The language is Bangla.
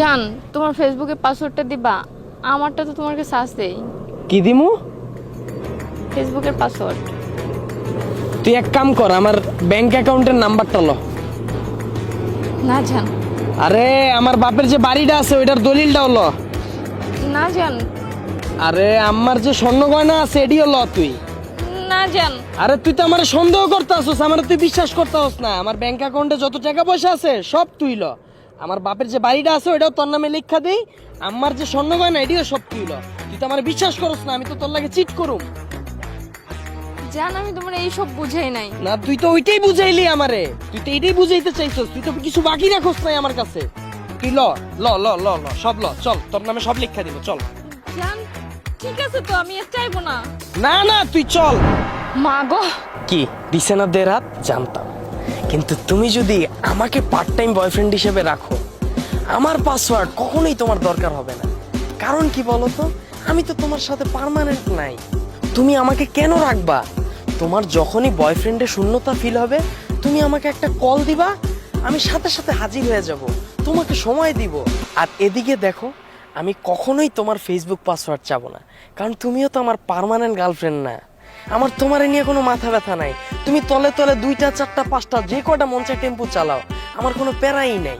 জান তোমার ফেসবুকে পাসওয়ার্ডটা দিবা। আমারটা তো তোমার কাছে আসেই কি দিমু? ফেসবুকের পাসওয়ার্ড তুই এক কাম কর আমার ব্যাংক অ্যাকাউন্টের নাম্বারটা ল। না জান। আরে আমার বাপের যে বাড়িটা আছে ওইটার দলিলটাও ল। না জান। আরে আমার যে স্বর্ণ গয়না আছে এটিও ল তুই। না জান। আরে তুই তো আমার সন্দেহ করতে আসছিস আমার তুই বিশ্বাস করতে হস না। আমার ব্যাংক অ্যাকাউন্টে যত টাকা পয়সা আছে সব তুই ল। আমার বাপের যে বাড়িটা আছে ওইটাও তোর নামে লেখা দেই। আমার যে স্বর্ণ গয়না এটিও সব তুই তুই তো আমার বিশ্বাস করস না আমি তো তোর লাগে চিট করুম। জান আমি তোমার এইসব বুঝাই নাই। না তুই তো ওইটাই বুঝাইলি আমারে। তুই তো এইটাই বুঝাইতে চাইছস তুই তো কিছু বাকি রাখোস নাই আমার কাছে। তুই ল ল ল ল ল সব ল চল তোর নামে সব লেখা দিব চল। জান ঠিক আছে তো আমি আর চাইব না। না না তুই চল। মা গো। কি দিছে না দের হাত জানতাম। কিন্তু তুমি যদি আমাকে পার্ট টাইম বয়ফ্রেন্ড হিসেবে রাখো আমার পাসওয়ার্ড কখনোই তোমার দরকার হবে না। কারণ কি বলো তো আমি তো তোমার সাথে পার্মানেন্ট নাই। তুমি আমাকে কেন রাখবা? তোমার যখনই বয়ফ্রেন্ডে শূন্যতা ফিল হবে, তুমি আমাকে একটা কল দিবা, আমি সাথে সাথে হাজির হয়ে যাব। তোমাকে সময় দিব। আর এদিকে দেখো, আমি কখনোই তোমার ফেসবুক পাসওয়ার্ড চাবো না। কারণ তুমিও তো আমার পার্মানেন্ট গার্লফ্রেন্ড না। আমার তোমার নিয়ে কোনো মাথা ব্যথা নাই। তুমি তলে তলে দুইটা, চারটা, পাঁচটা, যে কটা মঞ্চে টেম্পু চালাও, আমার কোনো প্যারাই নাই।